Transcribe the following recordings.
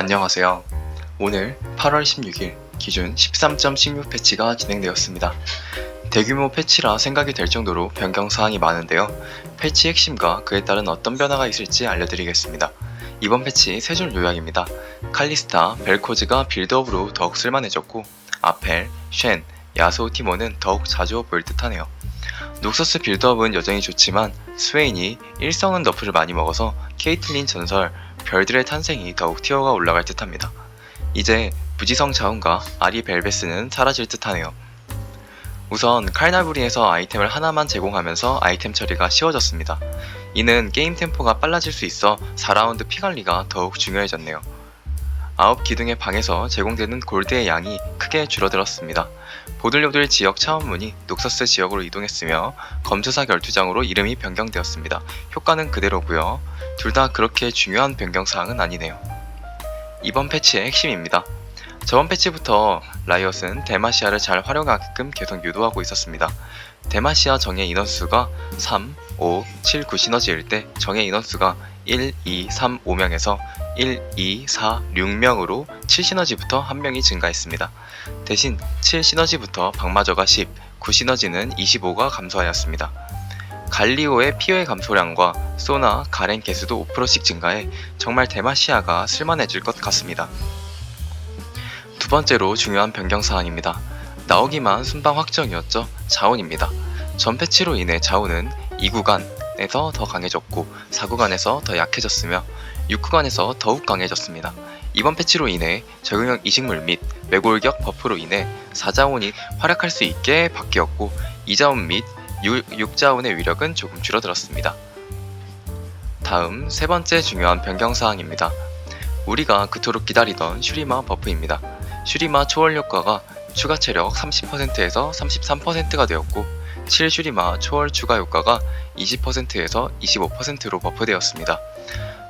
안녕하세요. 오늘 8월 16일 기준 13.16 패치가 진행되었습니다. 대규모 패치라 생각이 될 정도로 변경 사항이 많은데요. 패치 핵심과 그에 따른 어떤 변화가 있을지 알려드리겠습니다. 이번 패치 세 줄 요약입니다. 칼리스타, 벨코즈가 빌드업으로 더욱 쓸만해졌고 아펠, 쉔, 야소 티모는 더욱 자주 보일 듯하네요. 녹서스 빌드업은 여전히 좋지만 스웨인이 일성은 너프를 많이 먹어서 케이틀린 전설, 별들의 탄생이 더욱 티어가 올라갈 듯합니다. 이제 부지성 자원과 아리 벨베스는 사라질 듯하네요. 우선 칼날부리에서 아이템을 하나만 제공하면서 아이템 처리가 쉬워졌습니다. 이는 게임 템포가 빨라질 수 있어 4라운드 피 관리가 더욱 중요해졌네요. 아홉 기둥의 방에서 제공되는 골드의 양이 크게 줄어들었습니다. 보들요들 지역 차원문이 녹서스 지역으로 이동했으며 검투사 결투장으로 이름이 변경되었습니다. 효과는 그대로고요. 둘 다 그렇게 중요한 변경 사항은 아니네요. 이번 패치의 핵심입니다. 저번 패치부터 라이엇은 데마시아를 잘 활용하게끔 계속 유도하고 있었습니다. 데마시아 정의 인원수가 3, 5, 7, 9 시너지일 때 정의 인원수가 1, 2, 3, 5명에서 1, 2, 4, 6명으로 7 시너지부터 1명이 증가했습니다. 대신 7 시너지부터 박마저가 10, 9 시너지는 25가 감소하였습니다. 갈리오의 피해 감소량과 소나 가렌 개수도 5%씩 증가해 정말 데마시아가 쓸만해질 것 같습니다. 두 번째로 중요한 변경 사항입니다. 나오기만 순방 확정이었죠. 자원입니다. 전 패치로 인해 자원은 2구간 에서 더 강해졌고 4구간에서 더 약해졌으며 6구간에서 더욱 강해졌습니다. 이번 패치로 인해 적용형 이식물 및 매골격 버프로 인해 4자원이 활약할 수 있게 바뀌었고 2자원 및 6 자원의 위력은 조금 줄어들었습니다. 다음 세 번째 중요한 변경 사항입니다. 우리가 그토록 기다리던 슈리마 버프입니다. 슈리마 초월 효과가 추가 체력 30%에서 33%가 되었고 7 슈리마 초월 추가 효과가 20%에서 25%로 버프되었습니다.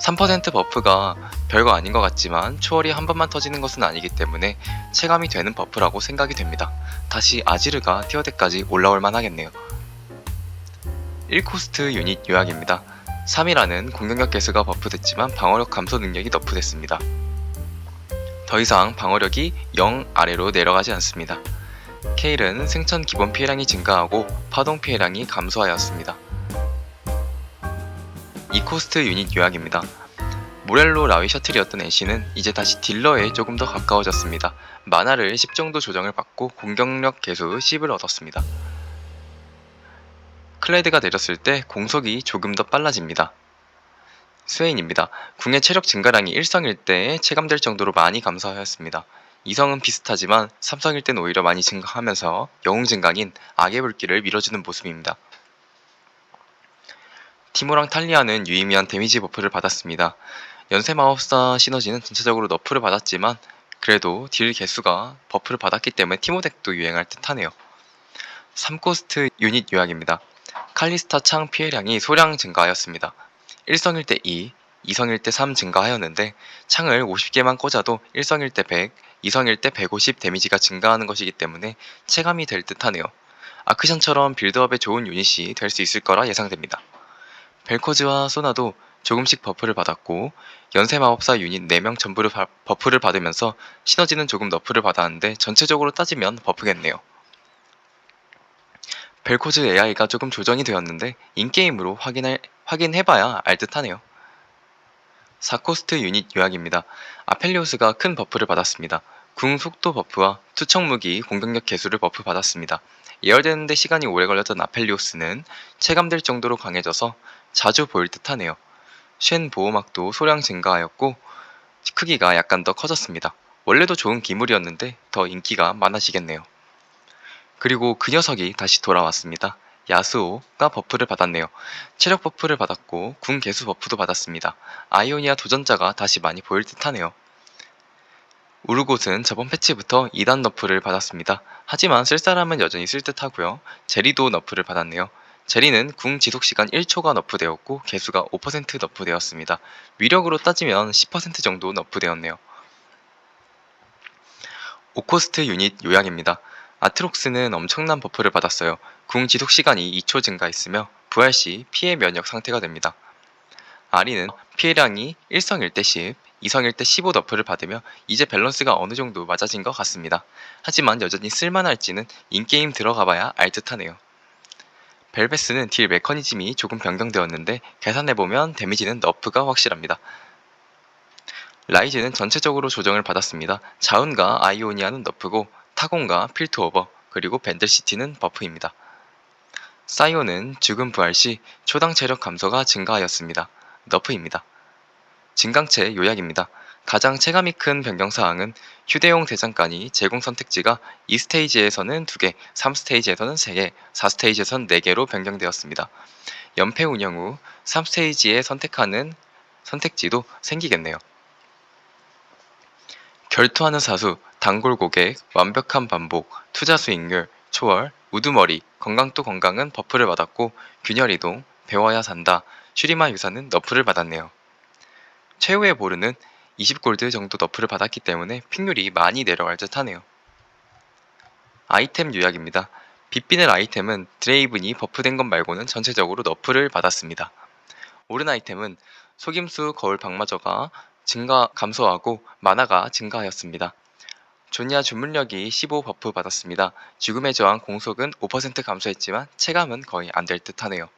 3% 버프가 별거 아닌 것 같지만 초월이 한 번만 터지는 것은 아니기 때문에 체감이 되는 버프라고 생각이 됩니다. 다시 아지르가 티어덱까지 올라올 만하겠네요. 1코스트 유닛 요약입니다. 3이라는 공격력 개수가 버프됐지만 방어력 감소 능력이 너프됐습니다. 더 이상 방어력이 0 아래로 내려가지 않습니다. 케일은 생천 기본 피해량이 증가하고 파동 피해량이 감소하였습니다. 2코스트 유닛 요약입니다. 모렐로 라위 셔틀이었던 애쉬는 이제 다시 딜러에 조금 더 가까워졌습니다. 만화를 10 정도 조정을 받고 공격력 개수 10을 얻었습니다. 클레드가 내렸을 때 공속이 조금 더 빨라집니다. 스웨인입니다. 궁의 체력 증가량이 1성일 때 체감될 정도로 많이 감소하였습니다. 2성은 비슷하지만 3성일 땐 오히려 많이 증가하면서 영웅 증강인 악의 불길을 밀어주는 모습입니다. 티모랑 탈리아는 유의미한 데미지 버프를 받았습니다. 연쇄 마법사 시너지는 전체적으로 너프를 받았지만 그래도 딜 개수가 버프를 받았기 때문에 티모 덱도 유행할 듯하네요. 3코스트 유닛 요약입니다. 칼리스타 창 피해량이 소량 증가하였습니다. 1성일 때 2, 2성일 때 3 증가하였는데 창을 50개만 꽂아도 1성일 때 100, 2성일 때 150 데미지가 증가하는 것이기 때문에 체감이 될 듯하네요. 아크션처럼 빌드업에 좋은 유닛이 될 수 있을 거라 예상됩니다. 벨코즈와 소나도 조금씩 버프를 받았고 연쇄 마법사 유닛 4명 전부를 바- 버프를 받으면서 시너지는 조금 너프를 받았는데 전체적으로 따지면 버프겠네요. 벨코즈 AI가 조금 조정이 되었는데 인게임으로 확인할, 확인해봐야 알 듯하네요. 4코스트 유닛 요약입니다. 아펠리오스가 큰 버프를 받았습니다. 궁 속도 버프와 투척 무기 공격력 개수를 버프 받았습니다. 예열되는데 시간이 오래 걸렸던 아펠리오스는 체감될 정도로 강해져서 자주 보일 듯하네요. 쉔 보호막도 소량 증가하였고 크기가 약간 더 커졌습니다. 원래도 좋은 기물이었는데 더 인기가 많아지겠네요. 그리고 그 녀석이 다시 돌아왔습니다. 야스오가 버프를 받았네요. 체력 버프를 받았고 궁 개수 버프도 받았습니다. 아이오니아 도전자가 다시 많이 보일 듯하네요. 우르곳은 저번 패치부터 2단 너프를 받았습니다. 하지만 쓸 사람은 여전히 쓸 듯하고요. 제리도 너프를 받았네요. 제리는 궁 지속 시간 1초가 너프되었고 개수가 5% 너프되었습니다. 위력으로 따지면 10% 정도 너프되었네요. 5코스트 유닛 요약입니다. 아트록스는 엄청난 버프를 받았어요. 궁 지속 시간이 2초 증가했으며 부활 시 피해 면역 상태가 됩니다. 아리는 피해량이 1성일 때 10, 이성일 때15 너프를 받으며 이제 밸런스가 어느 정도 맞아진 것 같습니다. 하지만 여전히 쓸만할지는 인게임 들어가봐야 알 듯하네요. 벨베스는 딜 메커니즘이 조금 변경되었는데 계산해보면 데미지는 너프가 확실합니다. 라이즈는 전체적으로 조정을 받았습니다. 자운과 아이오니아는 너프고 타곤과 필트 오버 그리고 밴들시티는 버프입니다. 사이오는 죽음 부활 시 초당 체력 감소가 증가하였습니다. 너프입니다. 진강체 요약입니다. 가장 체감이 큰 변경사항은 휴대용 대장간이 제공 선택지가 2스테이지에서는 2개, 3스테이지에서는 3개, 4스테이지에서는 4개로 변경되었습니다. 연패 운영 후 3스테이지에 선택하는 선택지도 생기겠네요. 결투하는 사수, 단골 고객, 완벽한 반복, 투자 수익률, 초월, 우두머리, 건강도 건강은 버프를 받았고 균열 이동, 배워야 산다, 슈리마 유사는 너프를 받았네요. 최후의 보르는 20골드 정도 너프를 받았기 때문에 픽률이 많이 내려갈 듯 하네요. 아이템 요약입니다. 빗비늘 아이템은 드레이븐이 버프된 것 말고는 전체적으로 너프를 받았습니다. 오른 아이템은 속임수 거울 방마저가 증가 감소하고 만화가 증가하였습니다. 조니아 주문력이 15 버프 받았습니다. 죽음의 저항 공속은 5% 감소했지만 체감은 거의 안 될 듯 하네요.